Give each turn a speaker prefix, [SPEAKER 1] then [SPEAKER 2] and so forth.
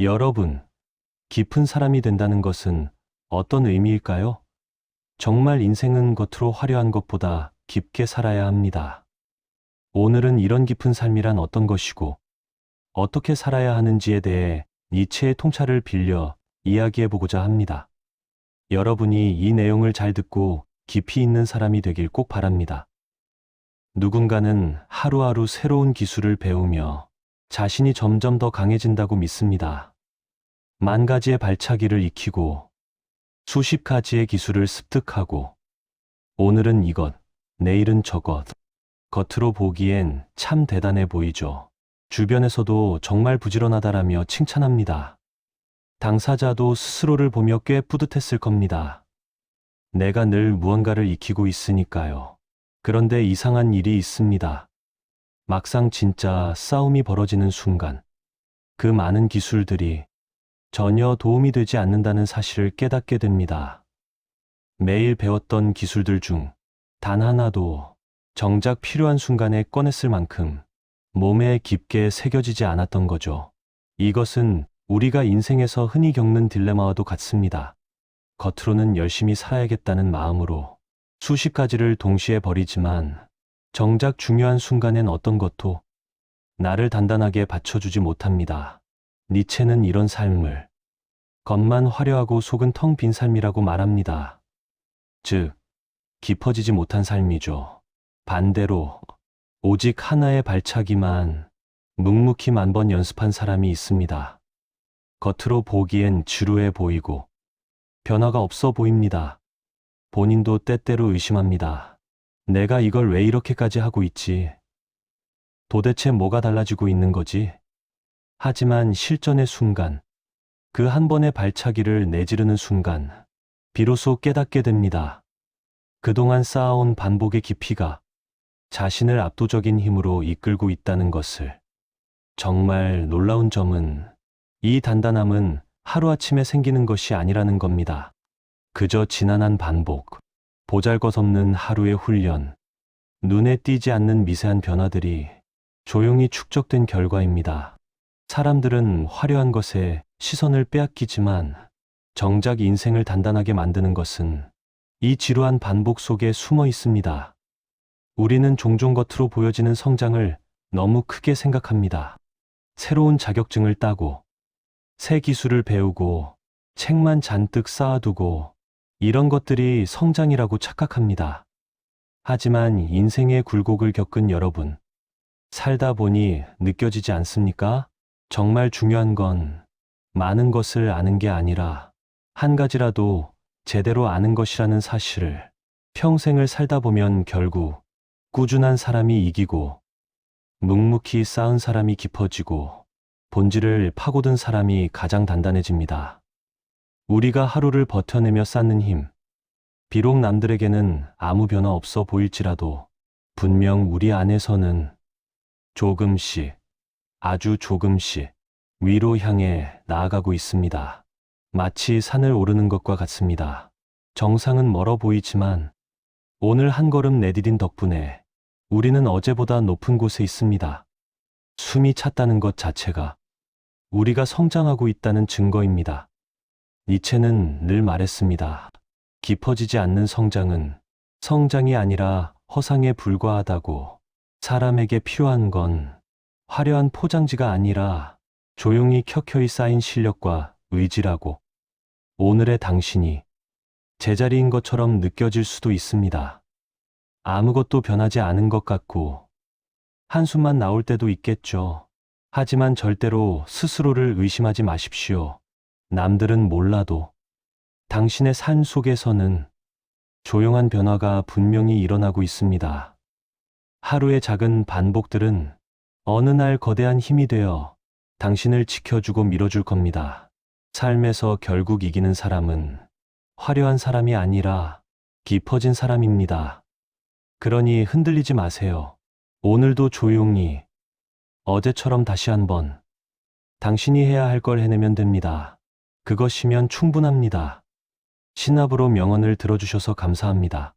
[SPEAKER 1] 여러분, 깊은 사람이 된다는 것은 어떤 의미일까요? 정말 인생은 겉으로 화려한 것보다 깊게 살아야 합니다. 오늘은 이런 깊은 삶이란 어떤 것이고, 어떻게 살아야 하는지에 대해 니체의 통찰을 빌려 이야기해 보고자 합니다. 여러분이 이 내용을 잘 듣고 깊이 있는 사람이 되길 꼭 바랍니다. 누군가는 하루하루 새로운 기술을 배우며 자신이 점점 더 강해진다고 믿습니다. 만 가지의 발차기를 익히고 수십 가지의 기술을 습득하고 오늘은 이것, 내일은 저것. 겉으로 보기엔 참 대단해 보이죠. 주변에서도 정말 부지런하다라며 칭찬합니다. 당사자도 스스로를 보며 꽤 뿌듯했을 겁니다. 내가 늘 무언가를 익히고 있으니까요. 그런데 이상한 일이 있습니다. 막상 진짜 싸움이 벌어지는 순간, 그 많은 기술들이 전혀 도움이 되지 않는다는 사실을 깨닫게 됩니다. 매일 배웠던 기술들 중 단 하나도 정작 필요한 순간에 꺼냈을 만큼 몸에 깊게 새겨지지 않았던 거죠. 이것은 우리가 인생에서 흔히 겪는 딜레마와도 같습니다. 겉으로는 열심히 살아야겠다는 마음으로 수십 가지를 동시에 버리지만 정작 중요한 순간엔 어떤 것도 나를 단단하게 받쳐주지 못합니다. 니체는 이런 삶을 겉만 화려하고 속은 텅 빈 삶이라고 말합니다. 즉, 깊어지지 못한 삶이죠. 반대로 오직 하나의 발차기만 묵묵히 만번 연습한 사람이 있습니다. 겉으로 보기엔 지루해 보이고 변화가 없어 보입니다. 본인도 때때로 의심합니다. 내가 이걸 왜 이렇게까지 하고 있지? 도대체 뭐가 달라지고 있는 거지? 하지만 실전의 순간, 그 한 번의 발차기를 내지르는 순간, 비로소 깨닫게 됩니다. 그동안 쌓아온 반복의 깊이가 자신을 압도적인 힘으로 이끌고 있다는 것을. 정말 놀라운 점은 이 단단함은 하루아침에 생기는 것이 아니라는 겁니다. 그저 지난한 반복, 보잘 것 없는 하루의 훈련, 눈에 띄지 않는 미세한 변화들이 조용히 축적된 결과입니다. 사람들은 화려한 것에 시선을 빼앗기지만 정작 인생을 단단하게 만드는 것은 이 지루한 반복 속에 숨어 있습니다. 우리는 종종 겉으로 보여지는 성장을 너무 크게 생각합니다. 새로운 자격증을 따고, 새 기술을 배우고, 책만 잔뜩 쌓아두고, 이런 것들이 성장이라고 착각합니다. 하지만 인생의 굴곡을 겪은 여러분, 살다 보니 느껴지지 않습니까? 정말 중요한 건 많은 것을 아는 게 아니라 한 가지라도 제대로 아는 것이라는 사실을 평생을 살다 보면 결국 꾸준한 사람이 이기고 묵묵히 쌓은 사람이 깊어지고 본질을 파고든 사람이 가장 단단해집니다. 우리가 하루를 버텨내며 쌓는 힘. 비록 남들에게는 아무 변화 없어 보일지라도 분명 우리 안에서는 조금씩, 아주 조금씩 위로 향해 나아가고 있습니다. 마치 산을 오르는 것과 같습니다. 정상은 멀어 보이지만 오늘 한 걸음 내디딘 덕분에 우리는 어제보다 높은 곳에 있습니다. 숨이 찼다는 것 자체가 우리가 성장하고 있다는 증거입니다. 니체는 늘 말했습니다. 깊어지지 않는 성장은 성장이 아니라 허상에 불과하다고 사람에게 필요한 건 화려한 포장지가 아니라 조용히 켜켜이 쌓인 실력과 의지라고 오늘의 당신이 제자리인 것처럼 느껴질 수도 있습니다. 아무것도 변하지 않은 것 같고 한숨만 나올 때도 있겠죠. 하지만 절대로 스스로를 의심하지 마십시오. 남들은 몰라도 당신의 삶 속에서는 조용한 변화가 분명히 일어나고 있습니다. 하루의 작은 반복들은 어느 날 거대한 힘이 되어 당신을 지켜주고 밀어줄 겁니다. 삶에서 결국 이기는 사람은 화려한 사람이 아니라 깊어진 사람입니다. 그러니 흔들리지 마세요. 오늘도 조용히 어제처럼 다시 한번 당신이 해야 할 걸 해내면 됩니다. 그것이면 충분합니다. 신압으로 명언을 들어주셔서 감사합니다.